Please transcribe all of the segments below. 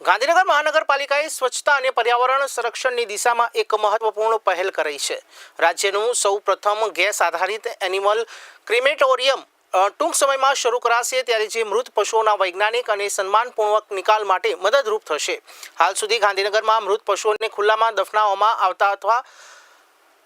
ગાંધીનગર મહાનગરપાલિકાએ સ્વચ્છતા અને પર્યાવરણ સંરક્ષણની દિશામાં એક મહત્વપૂર્ણ પહેલ કરી છે. રાજ્યનું સૌ પ્રથમ ગેસ આધારિત એનિમલ ક્રિમેટોરિયમ ટૂંક સમયમાં શરૂ કરાશે ત્યારે જે મૃત પશુઓના વૈજ્ઞાનિક અને સન્માનપૂર્વક નિકાલ માટે મદદરૂપ થશે. હાલ સુધી ગાંધીનગરમાં મૃત પશુઓને ખુલ્લામાં દફનાવવામાં આવતા અથવા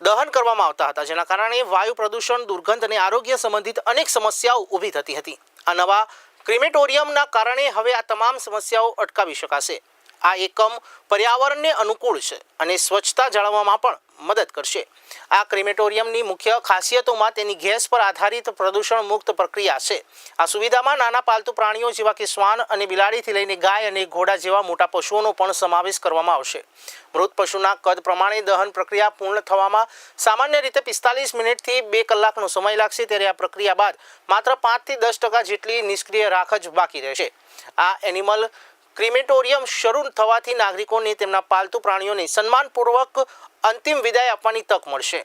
દહન કરવામાં આવતા હતા, જેના કારણે વાયુ પ્રદૂષણ, દુર્ગંધ અને આરોગ્ય સંબંધિત અનેક સમસ્યાઓ ઊભી થતી હતી. આ નવા ક્રિમેટોરિયમના કારણે હવે આ તમામ સમસ્યાઓ અટકાવી શકાશે. આ એકમ પર્યાવરણને અનુકૂળ છે અને સ્વચ્છતા જાળવવામાં પણ મદદ કરશે. આ ક્રિમેટોરિયમની મુખ્ય ખાસિયતોમાં તેની ગેસ પર આધારિત પ્રદૂષણ મુક્ત પ્રક્રિયા છે. આ સુવિધામાં નાના પાલતુ પ્રાણીઓ જેવા કે શ્વાન અને બિલાડીથી લઈને ગાય અને ઘોડા જેવા મોટા પશુઓનો પણ સમાવેશ કરવામાં આવશે. મૃત પશુના કદ પ્રમાણે દહન પ્રક્રિયા પૂર્ણ થવામાં સામાન્ય રીતે પિસ્તાલીસ મિનિટથી બે કલાકનો સમય લાગશે ત્યારે આ પ્રક્રિયા બાદ માત્ર પાંચથી દસ ટકા જેટલી નિષ્ક્રિય રાખ જ બાકી રહેશે. આ એનિમલ ક્રિમેટોરિયમ શરૂ થવાથી નાગરિકોને તેમના પાલતુ પ્રાણીઓને સન્માનપૂર્વક અંતિમ વિદાય આપવાની તક મળશે.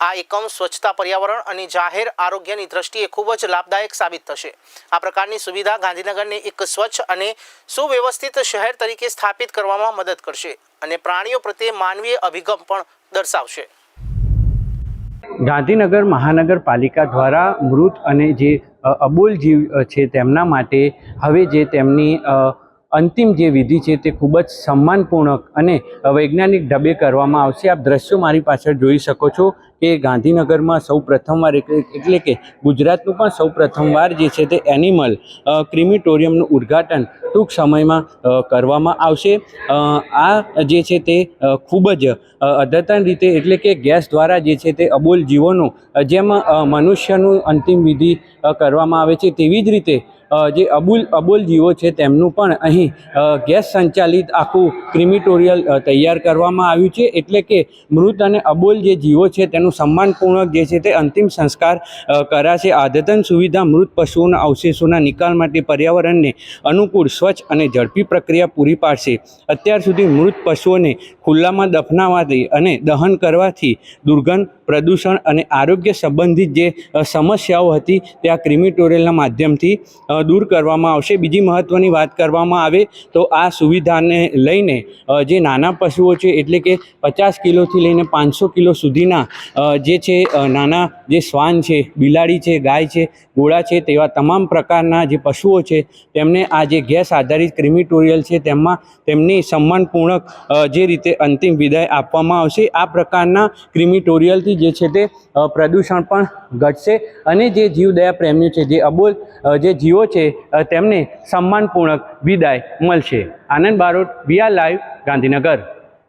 આ એકમ સ્વચ્છતા પર્યાવરણ અને જાહેર આરોગ્યની દ્રષ્ટિએ ખૂબ જ લાભદાયક સાબિત થશે. આ પ્રકારની સુવિધા ગાંધીનગરને એક સ્વચ્છ અને સુવ્યવસ્થિત શહેર તરીકે સ્થાપિત કરવામાં મદદ કરશે અને પ્રાણીઓ પ્રત્યે માનવીય અભિગમ પણ દર્શાવશે. ગાંધીનગર મહાનગરપાલિકા દ્વારા મૃત અને જે અબોલ જીવ છે તેમના માટે હવે જે તેમની અંતિમ જે વિધિ છે તે ખૂબ જ સન્માનપૂર્ણક અને વૈજ્ઞાનિક ઢબે કરવામાં આવશે. આપ દ્રશ્યો મારી પાછળ જોઈ શકો છો. કે ગાંધીનગરમાં સૌ પ્રથમવાર એટલે કે ગુજરાતનું પણ સૌ પ્રથમવાર જે છે તે એનિમલ ક્રિમિટોરિયમનું ઉદ્ઘાટન ટૂંક સમયમાં કરવામાં આવશે. આ જે છે તે ખૂબ જ અદ્યતન રીતે એટલે કે ગેસ દ્વારા જે છે તે અબોલ જીવોનું જેમ મનુષ્યનું અંતિમ વિધિ કરવામાં આવે છે તેવી જ રીતે જે અબુલ અબોલ જીવો છે તેમનું પણ અહીં ગેસ સંચાલિત આખું ક્રિમિટોરિયલ તૈયાર કરવામાં આવ્યું છે. એટલે કે મૃત અને અબોલ જે જીવો છે તેનું સન્માનપૂર્વક જે છે તે અંતિમ સંસ્કાર કરાશે. આદતન સુવિધા મૃત પશુઓના અવશેષોના નિકાલ માટે પર્યાવરણને અનુકૂળ, સ્વચ્છ અને ઝડપી પ્રક્રિયા પૂરી પાડશે. અત્યાર સુધી મૃત પશુઓને ખુલ્લામાં દફનાવાથી અને દહન કરવાથી દુર્ગંધ, પ્રદૂષણ અને આરોગ્ય સંબંધિત જે સમસ્યાઓ હતી તે આ ક્રિમિટોરિયલના માધ્યમથી દૂર કરવામાં આવશે. બીજી મહત્ત્વની વાત કરવામાં આવે તો આ સુવિધાને લઈને જે નાના પશુઓ છે, એટલે કે પચાસ કિલોથી લઈને પાંચસો કિલો સુધીના જે છે નાના જે શ્વાન છે, બિલાડી છે, ગાય છે, ઘોડા છે, તેવા તમામ પ્રકારના જે પશુઓ છે, તેમને આ જે ગેસ આધારિત ક્રિમિટોરિયલ છે તેમાં તેમની સન્માનપૂર્ણક જે રીતે અંતિમ વિદાય આપવામાં આવશે, આ પ્રકારના ક્રિમિટોરિયલથી જે છે તે પ્રદૂષણ પણ ઘટશે અને જે જીવદયા પ્રેમીઓ છે, જે અબોલ જે જીવો છે તેમને સન્માનપૂર્ણક વિદાય મળશે. Anand Barot, V R live, Gandhinagar.